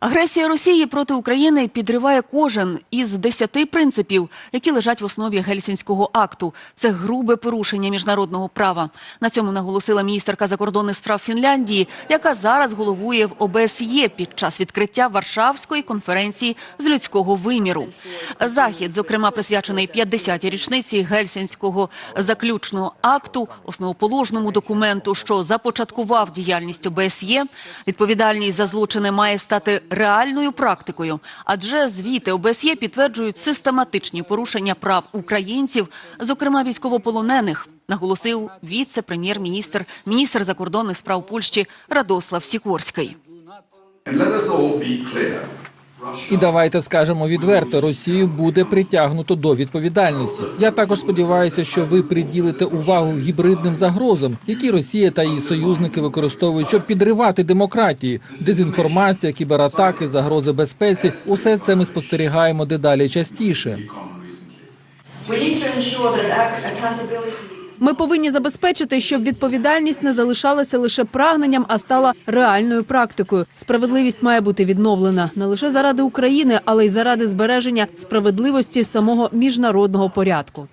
Агресія Росії проти України підриває кожен із десяти принципів, які лежать в основі Гельсінського акту. Це грубе порушення міжнародного права. На цьому наголосила міністерка закордонних справ Фінляндії, яка зараз головує в ОБСЄ під час відкриття Варшавської конференції з людського виміру. Захід, зокрема, присвячений 50-й річниці Гельсінського заключного акту, основоположному документу, що започаткував діяльність ОБСЄ. Відповідальність за злочини має стати реальною практикою, адже звіти ОБСЄ підтверджують систематичні порушення прав українців, зокрема військовополонених. Наголосив віце-прем'єр-міністр, міністр закордонних справ Польщі Радослав Сікорський. І давайте скажемо відверто, Росію буде притягнуто до відповідальності. Я також сподіваюся, що ви приділите увагу гібридним загрозам, які Росія та її союзники використовують, щоб підривати демократії, дезінформація, кібератаки, загрози безпеці. Усе це ми спостерігаємо дедалі частіше. Ми повинні забезпечити, щоб відповідальність не залишалася лише прагненням, а стала реальною практикою. Справедливість має бути відновлена не лише заради України, але й заради збереження справедливості самого міжнародного порядку.